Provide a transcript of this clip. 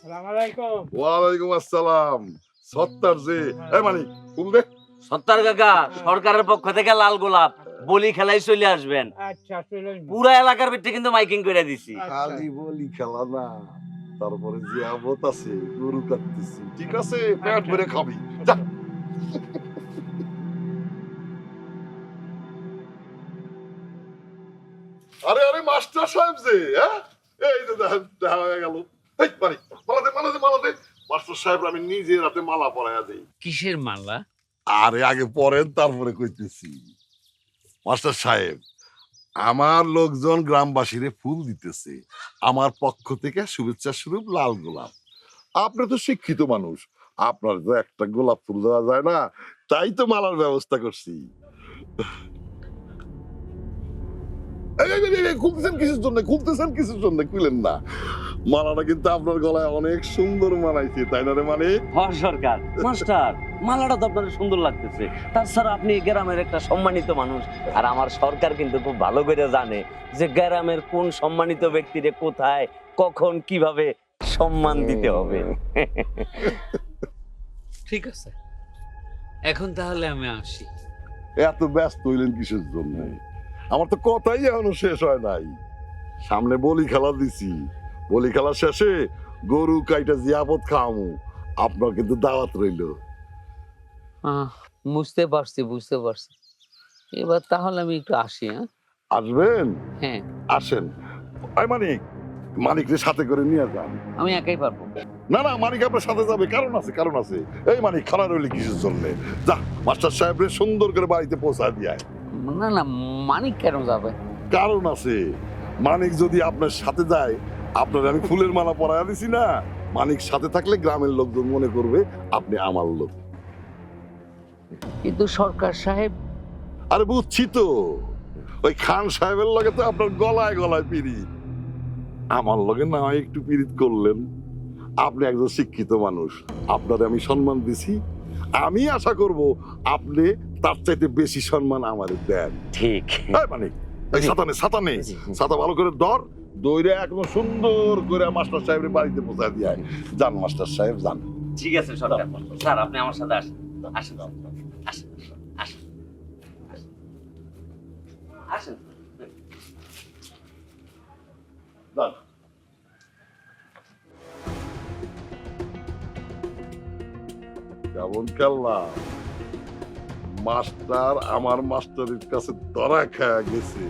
সালামালাইকুম। ওয়ালাইকুম আসসালাম। সত্তর জি এই মানি ফুল দে সত্তর কাকা সরকারের পক্ষ থেকে লাল গোলাপ বলি খেলাই চলে আসবেন। আচ্ছা পুরা এলাকার ভিতরে কিন্তু মাইকিং করে দিছি। খালি বলি খেলা না তারপরে যে আবত আছে গরু কাটতেছি। ঠিক আছে পেট ভরে খাবি। যা। আরে আরে মাস্টার সাহেব যে হ্যাঁ? এই যে দেখা দেখা হয়ে গেল এই মানি মালা দে মালা দে মালা দে মাস্টার সাহেব আমি নিজে রাতে মালা পরাইয়া দেই। কিসের মালা? আরে আগে পড়েন তারপরে কইতেছি। মাস্টার সাহেব আমার লোকজন গ্রামবাসীরে ফুল দিতেছে। আমার পক্ষ থেকে শুভেচ্ছা স্বরূপ লাল গোলাপ। আপনি তো শিক্ষিত মানুষ আপনার তো একটা গোলাপ ফুল দেওয়া যায় না তাই তো মালার ব্যবস্থা করছি। খুলতেছেন কিসের জন্য? খুলতেছেন কিসের জন্য? খুলেন না। মালাটা কিন্তু আপনার গলায় অনেক সুন্দর মানাইছে তাই না রে মানে? হর সরকার। মাস্টার মালাটা তো আপনার সুন্দর লাগতেছে। তাছাড়া আপনি গ্রামের একটা সম্মানিত মানুষ আর আমার সরকার কিন্তু খুব ভালো করে জানে যে গ্রামের কোন সম্মানিত ব্যক্তিরে কোথায় কখন কীভাবে সম্মান দিতে হবে। ঠিক আছে। এখন তাহলে আমি আসি। এত ব্যস্ত হইলেন কিসের জন্য? আমার তো কথাই এখনও শেষ হয় নাই। সামনে বলি খেলা দিছি। বলি খেলা শেষে গরু কাইটা জিয়াপত খাওয়ামু। আপনার কিন্তু দাওয়াত রইল। বুঝতে পারছি বুঝতে পারছি। এবার তাহলে আমি একটু আসি হ্যাঁ? আসবেন? হ্যাঁ। আসেন। আই মানিক মানিককে সাথে করে নিয়ে যান। আমি একাই পারব। না না মানিক আপনার সাথে যাবে কারণ আছে কারণ আছে। এই মানিক খারাপ রইলে কিসের জন্য। যা মাস্টার সাহেব সুন্দর করে বাড়িতে পৌঁছা দিয়ে না না মানিক কেন যাবে? কারণ আছে মানিক যদি আপনার সাথে যায় আপনার আমি ফুলের মালা পরাইয়া দিছি না। মানিক সাথে থাকলে গ্রামের লোকজন মনে করবে আপনি আমার লোক। কিন্তু সরকার সাহেব আরে বুঝছি তো। ওই খান সাহেবের লগে তো আপনার গলায় গলায় পিরিত আমার লগে না হয় একটু পিরিত করলেন। আপনি একজন শিক্ষিত মানুষ। আপনারে আমি সম্মান দিছি। আমি আশা করব আপনি তার চাইতে বেশি সম্মান আমারে দেন। ঠিক। মানিক। এই জি। সাতানে সাতানে। জি। ছাতা ভালো করে ধর দৌড়ে একদম সুন্দর করে মাস্টার সাহেবের বাড়িতে পৌঁছা দিয়ে যান মাস্টার সাহেব যান। ঠিক আছে সরকার। স্যার আপনি আমার সাথে আসেন। আসেন আসেন আসেন আসেন। যান। কেমন খেললাম মাস্টার আমার মাস্টারের কাছে ধরা খায়া গেছে।